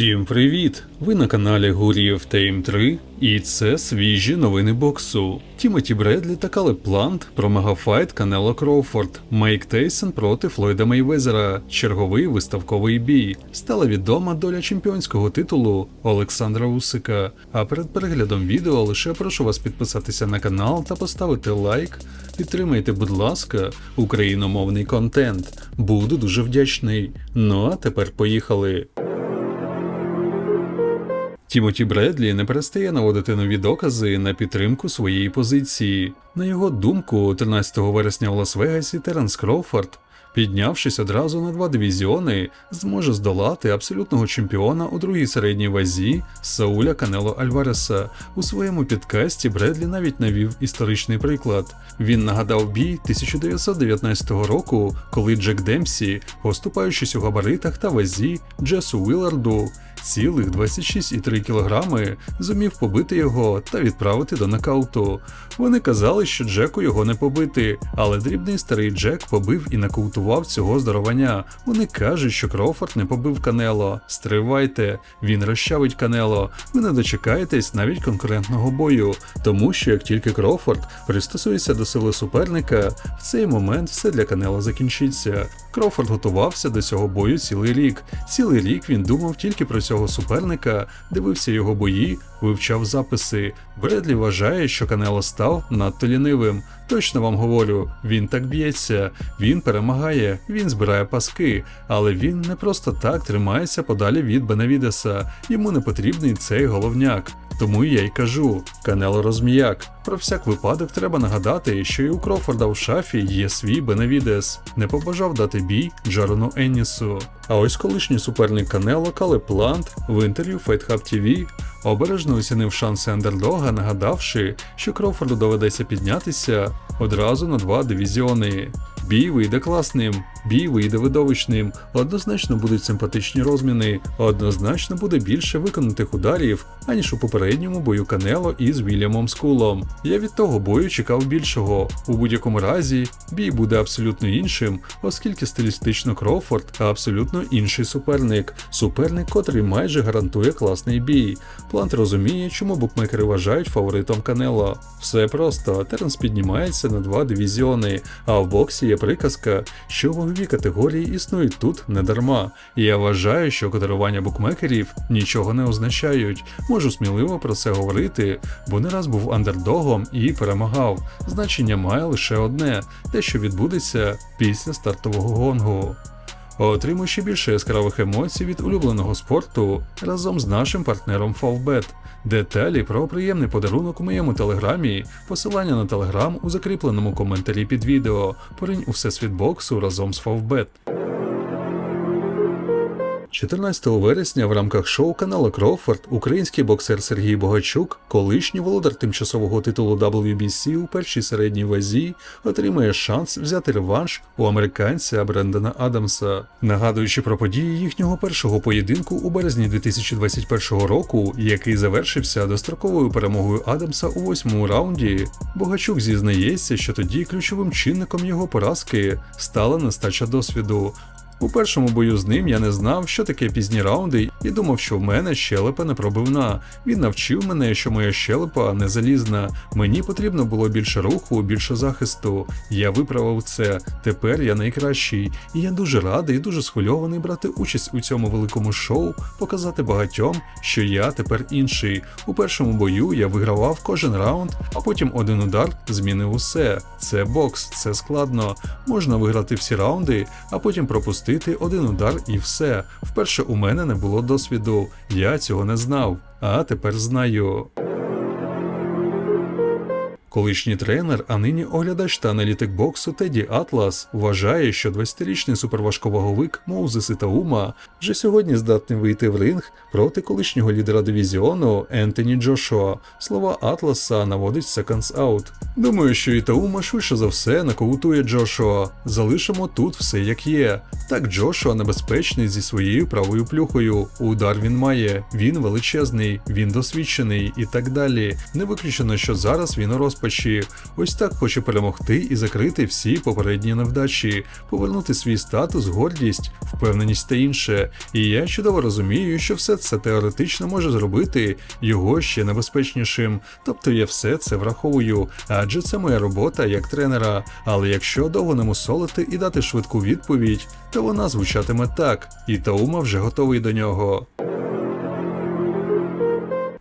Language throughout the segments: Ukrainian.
Всім привіт! Ви на каналі Гурієв Тейм 3 і це свіжі новини боксу. Тімоті Бредлі та Калеб Плант про мегафайт Канело Кроуфорд, Майк Тейсон проти Флойда Мейвезера, черговий виставковий бій. Стала відома доля чемпіонського титулу Олександра Усика. А перед переглядом відео лише прошу вас підписатися на канал та поставити лайк. Підтримайте, будь ласка, україномовний контент. Буду дуже вдячний. Ну а тепер поїхали. Тімоті Бредлі не перестає наводити нові докази на підтримку своєї позиції. На його думку, 13 вересня в Лас-Вегасі Теренс Кроуфорд, піднявшись одразу на два дивізіони, зможе здолати абсолютного чемпіона у другій середній вазі Сауля Канело Альвареса. У своєму підкасті Бредлі навіть навів історичний приклад. Він нагадав бій 1919 року, коли Джек Демсі, поступаючись у габаритах та вазі Джесу Уіларду, цілих 26,3 кілограми зумів побити його та відправити до нокауту. Вони казали, що Джеку його не побити, але дрібний старий Джек побив і нокаутував цього здоровання. Вони кажуть, що Кроуфорд не побив Канело. Стривайте, він розчавить Канело. Ви не дочекаєтесь навіть конкурентного бою, тому що як тільки Кроуфорд пристосується до сили суперника, в цей момент все для Канело закінчиться. Кроуфорд готувався до цього бою цілий рік. Цілий рік він думав тільки про цього суперника, дивився його бої, вивчав записи. Бредлі вважає, що Канело став надто лінивим. Точно вам говорю, він так б'ється, він перемагає, він збирає паски, але він не просто так тримається подалі від Бенавідеса. Йому не потрібний цей головняк. Тому я й кажу: Канело розміяк. Про всяк випадок треба нагадати, що і у Крофорда в шафі є свій Бенавідес. Не побажав дати бій Джарону Еннісу. А ось колишній суперник Канело Кале Плант в інтерв'ю Fight Hub TV обережно оцінив шанси андердога, нагадавши, що Крофорду доведеться піднятися одразу на два дивізіони. Бій вийде класним, бій вийде видовищним, однозначно будуть симпатичні розміни, однозначно буде більше виконатих ударів, аніж у попередньому бою Канело із Вільямом Скулом. Я від того бою чекав більшого. У будь-якому разі бій буде абсолютно іншим, оскільки стилістично Кроуфорд абсолютно інший суперник. Суперник, котрий майже гарантує класний бій. Плант розуміє, чому букмекери вважають фаворитом Канело. Все просто Теренс піднімається на два дивізіони, а в боксі є приказка, що вагові категорії існують тут не дарма. І я вважаю, що котирування букмекерів нічого не означають. Можу сміливо про це говорити, бо не раз був андердогом і перемагав. Значення має лише одне те, що відбудеться після стартового гонгу. Отримуй ще більше яскравих емоцій від улюбленого спорту разом з нашим партнером Favbet. Деталі про приємний подарунок у моєму телеграмі, посилання на телеграм у закріпленому коментарі під відео. Поринь у всесвіт боксу разом з Favbet. 14 вересня в рамках шоу каналу Кроуфорд український боксер Сергій Богачук, колишній володар тимчасового титулу WBC у першій середній вазі, отримає шанс взяти реванш у американця Брендана Адамса. Нагадуючи про події їхнього першого поєдинку у березні 2021 року, який завершився достроковою перемогою Адамса у восьмому раунді, Богачук зізнається, що тоді ключовим чинником його поразки стала нестача досвіду. У першому бою з ним я не знав, що таке пізні раунди, і думав, що в мене щелепа не пробивна. Він навчив мене, що моя щелепа не залізна. Мені потрібно було більше руху, більше захисту. Я виправив це. Тепер я найкращий. І я дуже радий і дуже схвильований брати участь у цьому великому шоу, показати багатьом, що я тепер інший. У першому бою я вигравав кожен раунд, а потім один удар змінив усе. Це бокс, це складно. Можна виграти всі раунди, а потім пропустити один удар і все. Вперше у мене не було досвіду, я цього не знав, а тепер знаю. Колишній тренер, а нині оглядач та аналітик боксу Теді Атлас вважає, що 20-річний суперважковаговик Моузес Ітаума вже сьогодні здатний вийти в ринг проти колишнього лідера дивізіону Ентоні Джошуа. Слова Атласа наводить Seconds Out. Думаю, що Ітаума швидше за все нокаутує Джошуа. Залишимо тут все як є. Так Джошуа небезпечний зі своєю правою плюхою. Удар він має, він величезний, він досвідчений і так далі. Не виключено, що зараз він у розпаді розпачі. Ось так хоче перемогти і закрити всі попередні невдачі, повернути свій статус, гордість, впевненість та інше. І я чудово розумію, що все це теоретично може зробити його ще небезпечнішим. Тобто я все це враховую, адже це моя робота як тренера. Але якщо довго не мусолити і дати швидку відповідь, то вона звучатиме так, і Таума вже готовий до нього.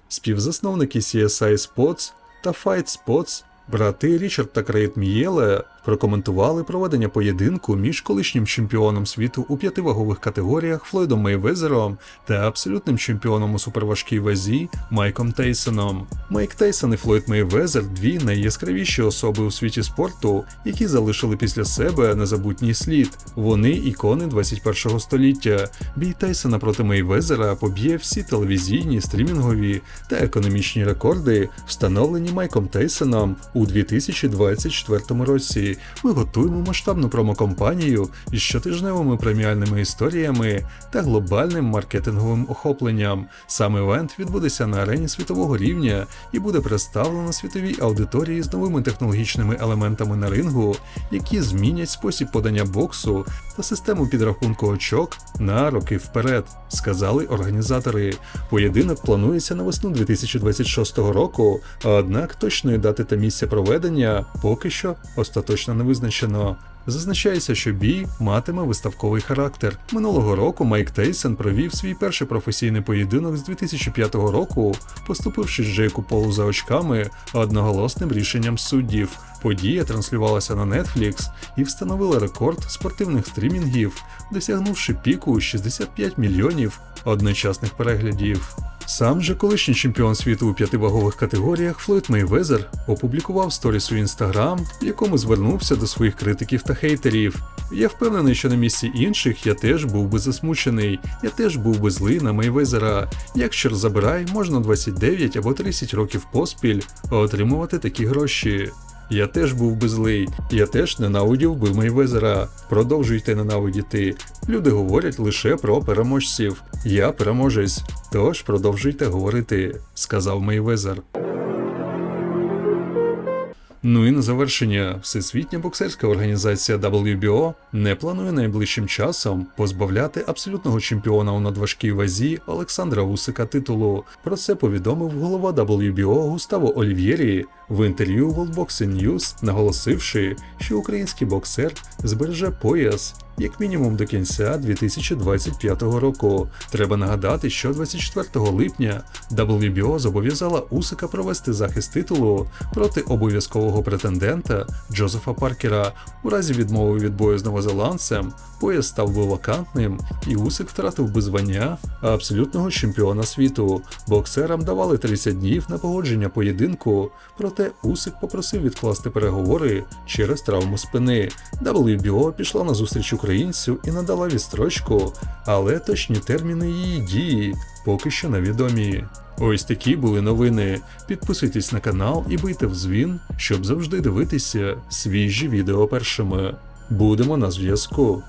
Співзасновники CSI Spots та Fight Spots, брати Річарда та Крейт Мієле, прокоментували проведення поєдинку між колишнім чемпіоном світу у п'яти вагових категоріях Флойдом Мейвезером та абсолютним чемпіоном у суперважкій вазі Майком Тейсоном. Майк Тейсон і Флойд Мейвезер дві найяскравіші особи у світі спорту, які залишили після себе незабутній слід. Вони ікони 21 століття. Бій Тейсона проти Мейвезера поб'є всі телевізійні, стрімінгові та економічні рекорди, встановлені Майком Тейсоном у 2024 році. Ми готуємо масштабну промокомпанію із щотижневими преміальними історіями та глобальним маркетинговим охопленням. Сам івент відбудеться на арені світового рівня і буде представлено світовій аудиторії з новими технологічними елементами на рингу, які змінять спосіб подання боксу та систему підрахунку очок на роки вперед, сказали організатори. Поєдинок планується на весну 2026 року, однак точної дати та місця проведення поки що остаточно не визначено. Зазначається, що бій матиме виставковий характер. Минулого року Майк Тейсон провів свій перший професійний поєдинок з 2005 року, поступивши Джейку Полу за очками одноголосним рішенням суддів. Подія транслювалася на Netflix і встановила рекорд спортивних стрімінгів, досягнувши піку 65 мільйонів одночасних переглядів. Сам же колишній чемпіон світу у п'яти вагових категоріях Флойд Мейвезер опублікував сторіс у інстаграм, в якому звернувся до своїх критиків та хейтерів. Я впевнений, що на місці інших я теж був би засмучений, я теж був би злий на Мейвезера. Як чорт забирай, можна 29 або 30 років поспіль отримувати такі гроші. Я теж був би злий, я теж ненавидів би Мейвезера. Продовжуйте ненавидіти. Люди говорять лише про переможців. Я переможець. Тож продовжуйте говорити, сказав Мейвезер. Ну і на завершення, Всесвітня боксерська організація WBO не планує найближчим часом позбавляти абсолютного чемпіона у надважкій вазі Олександра Усика титулу. Про це повідомив голова WBO Густаво Олів'єрі в інтерв'ю World Boxing News, наголосивши, що український боксер збереже пояс. Як мінімум до кінця 2025 року. Треба нагадати, що 24 липня WBO зобов'язала Усика провести захист титулу проти обов'язкового претендента Джозефа Паркера. У разі відмови від бою з новозеландцем пояс став би вакантним, і Усик втратив би звання абсолютного чемпіона світу. Боксерам давали 30 днів на погодження поєдинку, проте Усик попросив відкласти переговори через травму спини. WBO пішла на зустріч українцю і надала відстрочку, але точні терміни її дії поки що невідомі. Ось такі були новини. Підписуйтесь на канал і бийте в дзвін, щоб завжди дивитися свіжі відео першими. Будемо на зв'язку.